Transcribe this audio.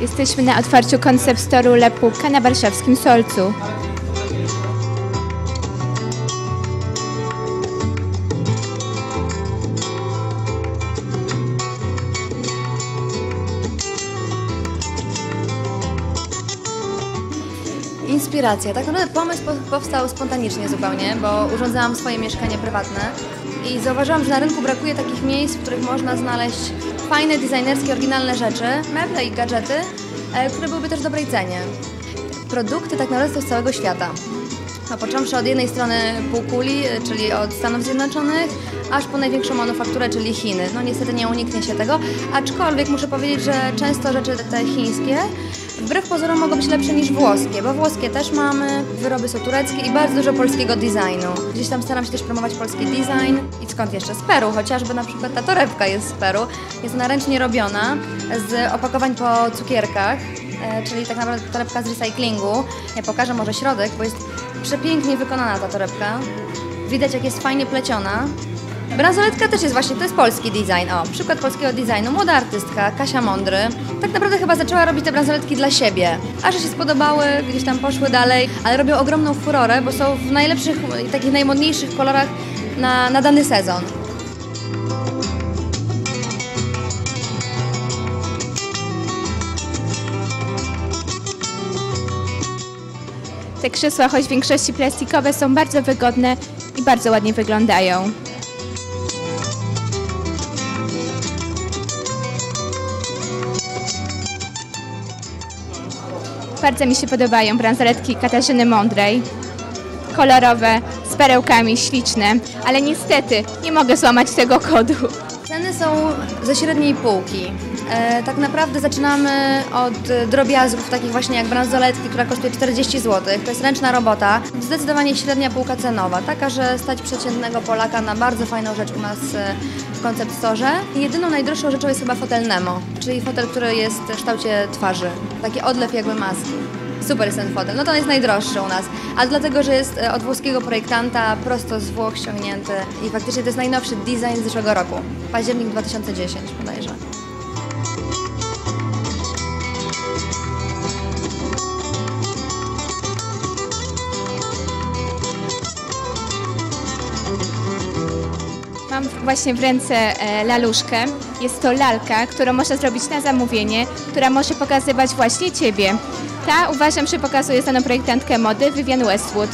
Jesteśmy na otwarciu koncept storu Lepuka na warszawskim Solcu. Inspiracja. Tak naprawdę pomysł po- powstał spontanicznie zupełnie, bo urządzałam swoje mieszkanie prywatne i zauważyłam, że na rynku brakuje takich miejsc, w których można znaleźć fajne, designerskie, oryginalne rzeczy, meble i gadżety, e, które byłyby też w dobrej cenie. Produkty tak naprawdę z całego świata. Począwszy od jednej strony półkuli, e, czyli od Stanów Zjednoczonych, aż po największą manufakturę, czyli Chiny. No niestety nie uniknie się tego, aczkolwiek muszę powiedzieć, że często rzeczy te chińskie wbrew pozorom mogą być lepsze niż włoskie, bo włoskie też mamy, wyroby są tureckie i bardzo dużo polskiego designu. Gdzieś tam staram się też promować polski design i skąd jeszcze? Z Peru, chociażby na przykład ta torebka jest z Peru. Jest ona ręcznie robiona z opakowań po cukierkach, e, czyli tak naprawdę torebka z recyklingu. Ja pokażę może środek, bo jest przepięknie wykonana ta torebka. Widać jak jest fajnie pleciona. Bransoletka też jest właśnie, to jest polski design. O, przykład polskiego designu. Młoda artystka, Kasia Mądry. Tak naprawdę chyba zaczęła robić te bransoletki dla siebie. A że się spodobały, gdzieś tam poszły dalej, ale robią ogromną furorę, bo są w najlepszych, takich najmodniejszych kolorach na, na dany sezon. Te krzesła, choć w większości plastikowe, są bardzo wygodne i bardzo ładnie wyglądają. Bardzo mi się podobają bransoletki Katarzyny Mądrej. Kolorowe, z perełkami, śliczne, ale niestety nie mogę złamać tego kodu. Ceny są ze średniej półki. E, tak naprawdę zaczynamy od drobiazgów, takich właśnie jak bransoletki, która kosztuje 40 zł. To jest ręczna robota. Zdecydowanie średnia półka cenowa, taka, że stać przeciętnego Polaka na bardzo fajną rzecz u nas e, w Concept Store. Jedyną najdroższą rzeczą jest chyba fotel Nemo, czyli fotel, który jest w kształcie twarzy. Taki odlew jakby maski. Super jest ten fotel. No to on jest najdroższy u nas. A dlatego, że jest e, od włoskiego projektanta, prosto z Włoch ściągnięty i faktycznie to jest najnowszy design z zeszłego roku. Październik 2010 bodajże. Mam właśnie w ręce e, laluszkę. Jest to lalka, którą można zrobić na zamówienie, która może pokazywać właśnie Ciebie. Ta uważam, że pokazuje znaną projektantkę mody Vivian Westwood.